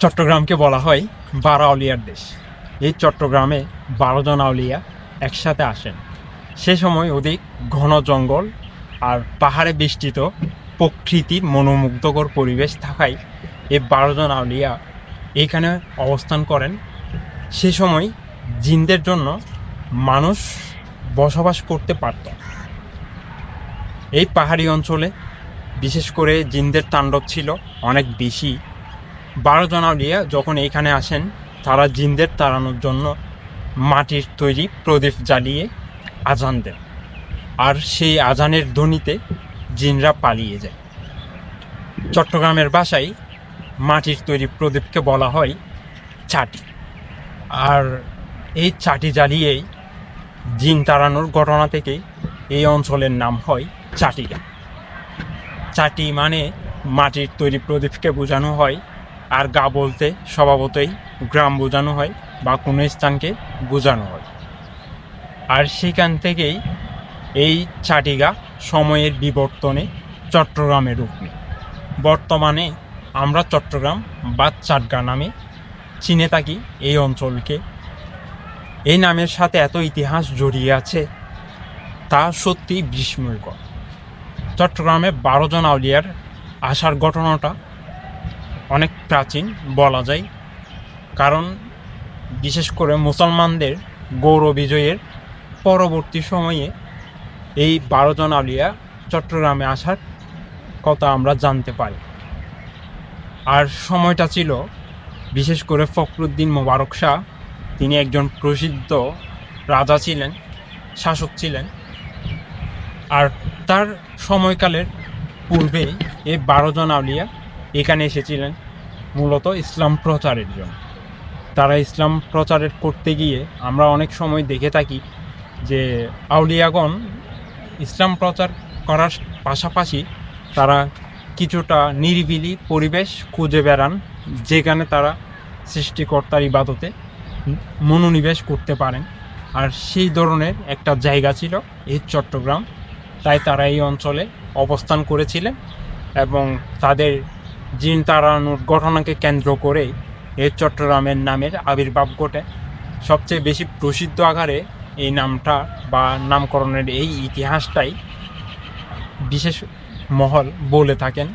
চট্টগ্রামকে বলা হয় বারো আউলিয়ার দেশ। এই চট্টগ্রামে বারো জন আউলিয়া একসাথে আসেন। সে সময় অধিক ঘন জঙ্গল আর পাহাড়ে বেষ্টিত প্রকৃতির মনোমুগ্ধকর পরিবেশ থাকায় এই বারো জন আউলিয়া এইখানে অবস্থান করেন। সে সময় জিনদের জন্য মানুষ বসবাস করতে পারত। এই পাহাড়ি অঞ্চলে বিশেষ করে জিনদের তাণ্ডব ছিল অনেক বেশি। বারো জন আউলিয়া যখন এইখানে আসেন, তারা জিনদের তাড়ানোর জন্য মাটির তৈরি প্রদীপ জ্বালিয়ে আজান দেন। আর সেই আজানের ধ্বনিতে জিনরা পালিয়ে যায়। চট্টগ্রামের বাসায় মাটির তৈরি প্রদীপকে বলা হয় চাটি। আর এই চাটি জ্বালিয়েই জিন তাড়ানোর ঘটনা থেকে এই অঞ্চলের নাম হয় চাটিয়া চাটি মানে মাটির তৈরি প্রদীপকে বোঝানো হয় আর গা বলতে স্বভাবতই গ্রাম বোঝানো হয় বা কোনো স্থানকে বোঝানো হয়। আর সেখান থেকেই এই চাটিগা সময়ের বিবর্তনে চট্টগ্রামে রূপ নেয়। বর্তমানে আমরা চট্টগ্রাম বা চাটগা নামে চিনে থাকি এই অঞ্চলকে। এই নামের সাথে এত ইতিহাস জড়িয়ে আছে, তা সত্যি বিস্ময়কর। চট্টগ্রামে বারো জন আউলিয়ার আসার ঘটনাটা অনেক প্রাচীন বলা যায়। কারণ বিশেষ করে মুসলমানদের গৌর বিজয়ের পরবর্তী সময়ে এই বারো জন আউলিয়া চট্টগ্রামে আসার কথা আমরা জানতে পারি। আর সময়টা ছিল, বিশেষ করে ফখরুদ্দিন মোবারক শাহ, তিনি একজন প্রসিদ্ধ রাজা ছিলেন, শাসক ছিলেন। আর তার সময়কালের পূর্বে এই বারোজন আউলিয়া এখানে এসেছিলেন মূলত ইসলাম প্রচারের জন্য। তারা ইসলাম প্রচারের করতে গিয়ে আমরা অনেক সময় দেখে থাকি যে আউলিয়াগণ ইসলাম প্রচার করার পাশাপাশি তারা কিছুটা নিরিবিলি পরিবেশ খুঁজে বেড়ান যেখানে তারা সৃষ্টিকর্তার ইবাদতে মনোনিবেশ করতে পারেন। আর সেই ধরনের একটা জায়গা ছিল এই চট্টগ্রাম। তাই তারা এই অঞ্চলে অবস্থান করেছিলেন এবং তাদের জিন তাড়ানোর ঘটনাকে কেন্দ্র করে এই চট্টগ্রামের নামের আবির্ভাব ঘটে। সবচেয়ে বেশি প্রসিদ্ধ আকারে এই নামটা বা নামকরণের এই ইতিহাসটাই বিশেষ মহল বলে থাকেন।